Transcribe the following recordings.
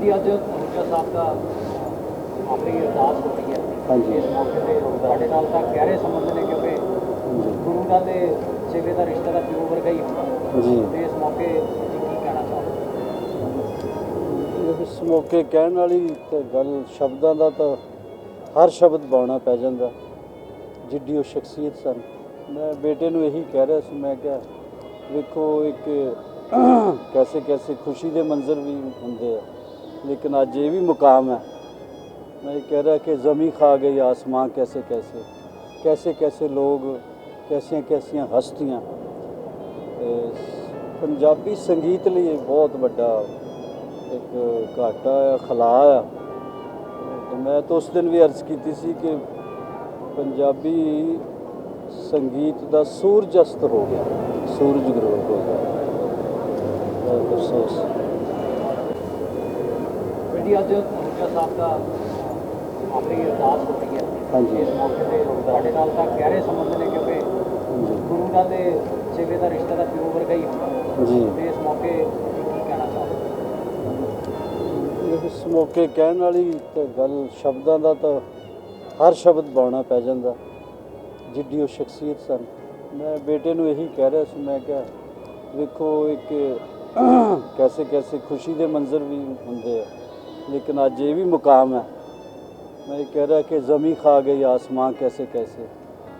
ਜੀ ਅੱਜ ਹਰੂਜਾ ਸਾਹਿਬ ਦਾ ਆਪਣੀ ਅਰਦਾਸ ਹੋ ਰਹੀ ਹੈ। ਹਾਂਜੀ। ਇਸ ਮੌਕੇ ਤੇ ਸਾਡੇ ਨਾਲ ਤਾਂ ਗਹਿਰੇ ਸੰਬੰਧ ਨੇ ਕਿਉਂਕਿ ਗੁਰੂ ਦਾ ਤੇ ਸੇਵੇ ਦਾ ਰਿਸ਼ਤਾ ਦਾ ਪਿਓ ਵਰਗਾ ਹੀ ਹੁੰਦਾ। ਜੀ। ਤੇ ਇਸ ਮੌਕੇ ਤੁਸੀਂ ਕੀ ਕਹਿਣਾ ਚਾਹੋਗੇ? ਇਸ ਮੌਕੇ ਕਹਿਣ ਵਾਲੀ ਤੇ ਗੱਲ ਸ਼ਬਦਾਂ ਦਾ ਤਾਂ ਹਰ ਸ਼ਬਦ ਬਾਉਣਾ ਪੈ ਜਾਂਦਾ। ਜਿੱਡੀ ਉਹ ਸ਼ਖਸੀਅਤ ਸਨ। ਮੈਂ ਬੇਟੇ ਨੂੰ ਇਹੀ ਕਹਿ ਰਿਹਾ ਸੀ ਮੈਂ ਕਿਹਾ ਵੇਖੋ ਇੱਕ ਕੈਸੇ ਕੈਸੇ ਖੁਸ਼ੀ ਦੇ ਮੰਜ਼ਰ ਵੀ ਹੁੰਦੇ ਆ। ਲੇਕਿਨ ਅੱਜ ਇਹ ਵੀ ਮੁਕਾਮ ਹੈ मैं ये कह रहा कि ज़मी खा गई आसमां कैसे कैसे कैसे कैसे लोग कैसियां कैसियां हस्तियां ਤੇ ਪੰਜਾਬੀ ਸੰਗੀਤ ਲਈ ਇਹ ਬਹੁਤ ਵੱਡਾ ਇੱਕ ਘਾਟਾ ਆ ਖਲਾ ਆ ਤੇ ਮੈਂ ਤਾਂ ਉਸ ਦਿਨ ਵੀ ਅਰਜ਼ ਕੀਤੀ ਸੀ ਕਿ ਪੰਜਾਬੀ ਸੰਗੀਤ ਦਾ ਸੂਰਜ ਅਸਤ ਹੋ ਗਿਆ ਸੂਰਜ ਗਰੋਹ ਹੋ ਗਿਆ ਬਹੁਤ ਅਫਸੋਸ ਜੀ ਅੱਜ ਹਰੂਜਾ ਸਾਹਿਬ ਦਾ ਆਪਣੀ ਅਰਦਾਸ ਹੋ ਰਹੀ ਹੈ। ਹਾਂਜੀ। ਇਸ ਮੌਕੇ ਤੇ ਸਾਡੇ ਨਾਲ ਤਾਂ ਗਹਿਰੇ ਸੰਬੰਧ ਨੇ ਕਿਉਂਕਿ ਗੁਰੂ ਦਾ ਤੇ ਸੇਵੇ ਦਾ ਰਿਸ਼ਤਾ ਦਾ ਪਿਓ ਵਰਗਾ ਹੀ ਹੁੰਦਾ। ਜੀ। ਤੇ ਇਸ ਮੌਕੇ ਕੀ ਕਹਿਣਾ ਚਾਹੋਗੇ? ਇਸ ਮੌਕੇ ਕਹਿਣ ਵਾਲੀ ਤੇ ਗੱਲ ਸ਼ਬਦਾਂ ਦਾ ਤਾਂ ਹਰ ਸ਼ਬਦ ਬਾਉਣਾ ਪੈ ਜਾਂਦਾ। ਜਿੱਡੀ ਉਹ ਸ਼ਖਸੀਅਤ ਸਨ। ਮੈਂ ਬੇਟੇ ਨੂੰ ਇਹੀ ਕਹਿ ਰਿਹਾ ਸੀ ਮੈਂ ਕਿਹਾ ਵੇਖੋ ਇੱਕ ਕੈਸੇ ਕੈਸੇ ਖੁਸ਼ੀ ਦੇ ਮੰਜ਼ਰ ਵੀ ਹੁੰਦੇ ਆ। لیکن آج یہ بھی مقام ہے۔ میں یہ کہہ رہا کہ زمین کھا گئی، آسمان کیسے کیسے؟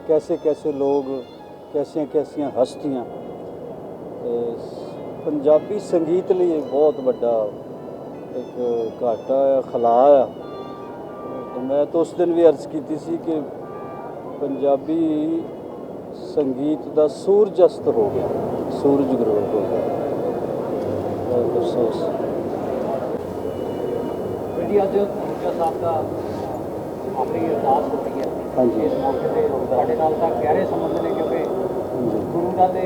کیسے کیسے لوگ، کیسے کیسیا ہستیاں؟ پنجابی سنگیت لیے بہت بڑا ایک گھاٹا خلا آ میں تو اس دن بھی عرض کی سی کہ پنجابی سنگیت دا سورج است ہو گیا، سورج گروہ ہو گیا۔ افسوس۔ ਜੀ ਅੱਜ ਹਰੂਜਾ ਸਾਹਿਬ ਦਾ ਆਪਣੀ ਅਰਦਾਸ ਹੋ ਰਹੀ ਹੈ। ਹਾਂਜੀ। ਇਸ ਮੌਕੇ ਤੇ ਸਾਡੇ ਨਾਲ ਤਾਂ ਗਹਿਰੇ ਸੰਬੰਧ ਨੇ ਕਿਉਂਕਿ ਗੁਰੂ ਦਾ ਤੇ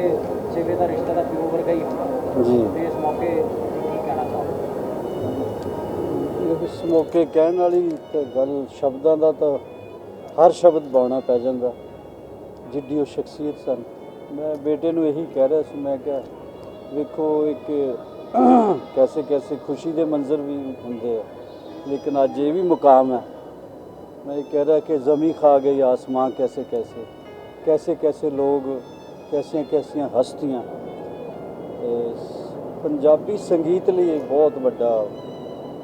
ਸੇਵੇ ਦਾ ਰਿਸ਼ਤਾ ਦਾ ਪਿਓ ਵਰਗਾ ਹੀ ਹੁੰਦਾ। ਜੀ। ਤੇ ਇਸ ਮੌਕੇ ਤੁਸੀਂ ਕੀ ਕਹਿਣਾ ਚਾਹੋਗੇ? ਇਸ ਮੌਕੇ ਕਹਿਣ ਵਾਲੀ ਗੱਲ ਸ਼ਬਦਾਂ ਦਾ ਤਾਂ ਹਰ ਸ਼ਬਦ ਬਾਉਣਾ ਪੈ ਜਾਂਦਾ। ਜਿੱਡੀ ਉਹ ਸ਼ਖਸੀਅਤ ਸਨ। ਮੈਂ ਬੇਟੇ ਨੂੰ ਇਹੀ ਕਹਿ ਰਿਹਾ ਸੀ ਮੈਂ ਕਿਹਾ ਵੇਖੋ ਇੱਕ ਕੈਸੇ ਕੈਸੇ ਖੁਸ਼ੀ ਦੇ ਮੰਜ਼ਰ ਵੀ ਹੁੰਦੇ ਆ। لیکن آج یہ بھی مقام ہے۔ میں یہ کہہ رہا کہ زمیں کھا گئی، آسمان کیسے کیسے؟ کیسے کیسے لوگ، کیسے کیسے ہستیاں؟ پنجابی سنگیت لیے بہت بڑا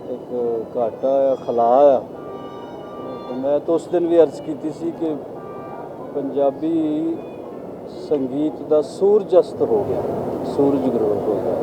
ایک گھاٹا ہے، خلا ہے۔ میں تو اس دن بھی عرض کیتی سی کہ پنجابی سنگیت دا ਸੂਰਜ ਅਸਤ ہو گیا ਸੂਰਜ ਗਰੋਹ ہو گیا۔